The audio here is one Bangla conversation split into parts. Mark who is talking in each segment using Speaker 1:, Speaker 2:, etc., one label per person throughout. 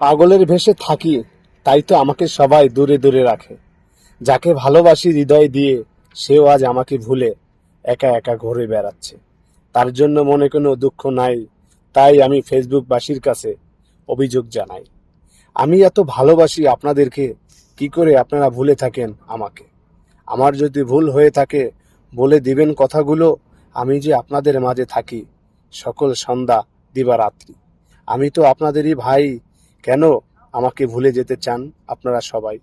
Speaker 1: পাগলের ভেসে থাকি, তাই তো আমাকে সবাই দূরে দূরে রাখে। যাকে ভালোবাসি হৃদয় দিয়ে, সেও আজ আমাকে ভুলে একা একা ঘুরে বেড়াচ্ছে। তার জন্য মনে কোনো দুঃখ নাই, তাই আমি ফেসবুকবাসীর কাছে অভিযোগ জানাই। আমি এত ভালোবাসি আপনাদেরকে, কি করে আপনারা ভুলে থাকেন আমাকে? আমার যদি ভুল হয়ে থাকে, বলে দিবেন কথাগুলো, আমি যে আপনাদের মাঝে থাকি, সকল সন্ধ্যা দিবারাত্রি। আমি তো আপনাদেরই ভাই কেন আমাকে ভুলে যেতে চান আপনারা সবাই?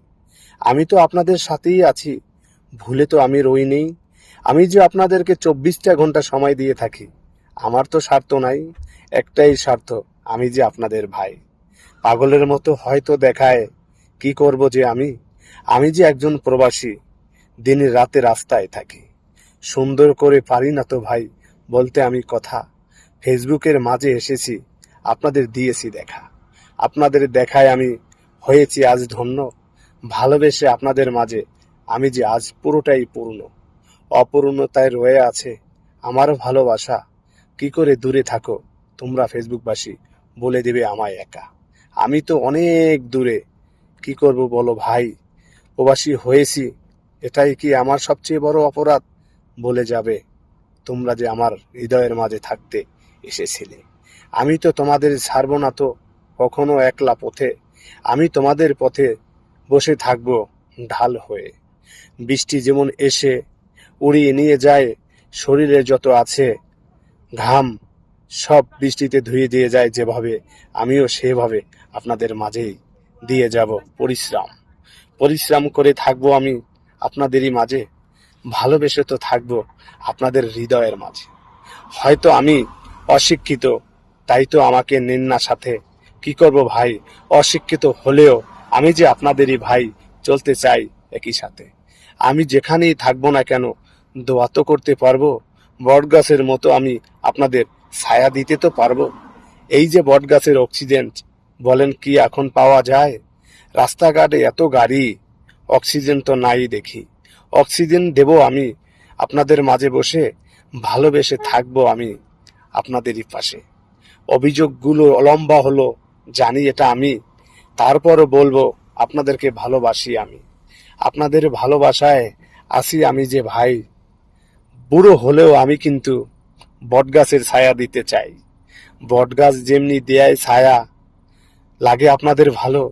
Speaker 1: আমি তো আপনাদের সাথেই আছি। ভুলে তো আমি রই নেই। আমি যে আপনাদেরকে চব্বিশটা ঘণ্টা সময় দিয়ে থাকি, আমার তো স্বার্থ নাই, একটাই স্বার্থ, আমি যে আপনাদের ভাই। পাগলের মতো হয়তো দেখায়, কি করব যে আমি? আমি যে একজন প্রবাসী দিনের রাতে রাস্তায় থাকি। সুন্দর করে পারি না তো ভাই, বলতে আমি কথা। ফেসবুকের মাঝে এসেছি, আপনাদের দিয়েছি দেখা। আপনাদের দেখায় আমি হয়েছি আজ ধন্য। ভালোবেসে আপনাদের মাঝে আমি যে আজ পুরোটাই পূর্ণ অপূর্ণতায় রয়ে আছে আমার ভালোবাসা। কি করে দূরে থাকো তোমরা ফেসবুকবাসী? বলে দেবে আমায় একা। আমি তো অনেক দূরে। কি করব বলো ভাই? প্রবাসী হয়েছি। এটাই কি আমার সবচেয়ে বড় অপরাধ? বলে যাবে তোমরা যে আমার হৃদয়ের মাঝে থাকতে এসেছিলে। আমি তো তোমাদের ছাড়ব না তো। কখনো একলা পথে, আমি তোমাদের পথে বসে থাকব ঢাল হয়ে। বৃষ্টি যেমন এসে উড়িয়ে নিয়ে যায়, শরীরে যত আছে, ঘাম সব বৃষ্টিতে ধুয়ে দিয়ে যায় যেভাবে, আমিও সেভাবে আপনাদের মাঝেই দিয়ে যাব পরিশ্রম। পরিশ্রম করে থাকব আমি আপনাদেরই মাঝে, ভালোবেসে তো থাকব আপনাদের হৃদয়ের মাঝে। হয়তো আমি অশিক্ষিত, তাই তো আমাকে নিন না সাথে কি করব ভাই? অশিক্ষিত হলেও আমি যে আপনাদেরই ভাই, চলতে চাই একই সাথে। আমি যেখানেই থাকব না কেন, দোয়া তো করতে পারব। বটগাছের মতো আমি আপনাদের ছায়া দিতে তো পারব। এই যে বটগাছের অক্সিজেন, বলেন কি এখন পাওয়া যায়? রাস্তাঘাটে এত গাড়ি, অক্সিজেন তো নাই দেখি। অক্সিজেন দেব আমি, আপনাদের মাঝে বসে ভালোবেসে থাকব আমি আপনাদেরই পাশে। অভিযোগগুলো লম্বা হলো জানি এটা আমি, তারপরও বলব, আপনাদেরকে ভালোবাসি আমি। আপনাদের ভালোবাসায় আসি আমি যে ভাই। বুড়ো হলেও আমি কিন্তু বটগাছের ছায়া দিতে চাই। বটগাছ যেমনি দেয় ছায়া, লাগে আপনাদের ভালো।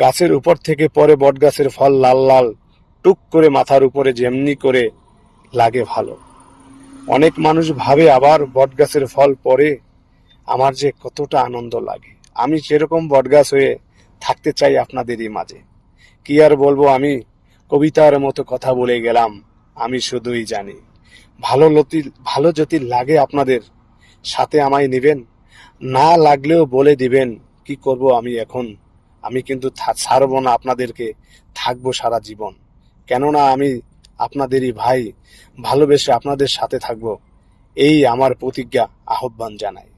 Speaker 1: গাছের উপর থেকে পরে বটগাছের ফল লাল লাল, টুক করে মাথার উপরে যেমনি করে লাগে ভালো। অনেক মানুষ ভাবে আবার বটগাছের ফল পরে আমার যে কতটা আনন্দ লাগে। আমি সেরকম বটগাছ হয়ে থাকতে চাই আপনাদেরই মাঝে। কি আর বলব, আমি কবিতার মতো কথা বলে গেলাম, আমি শুধুই জানি। ভালো লতি, ভালো যদি লাগে আপনাদের সাথে আমায় নেবেন, না লাগলেও বলে দিবেন, কি করব আমি এখন? আমি কিন্তু ছাড়বো না আপনাদেরকে, থাকব সারা জীবন। কেননা আমি আপনাদেরই ভাই, ভালোবেসে আপনাদের সাথে থাকব, এই আমার প্রতিজ্ঞা, আহ্বান জানাই।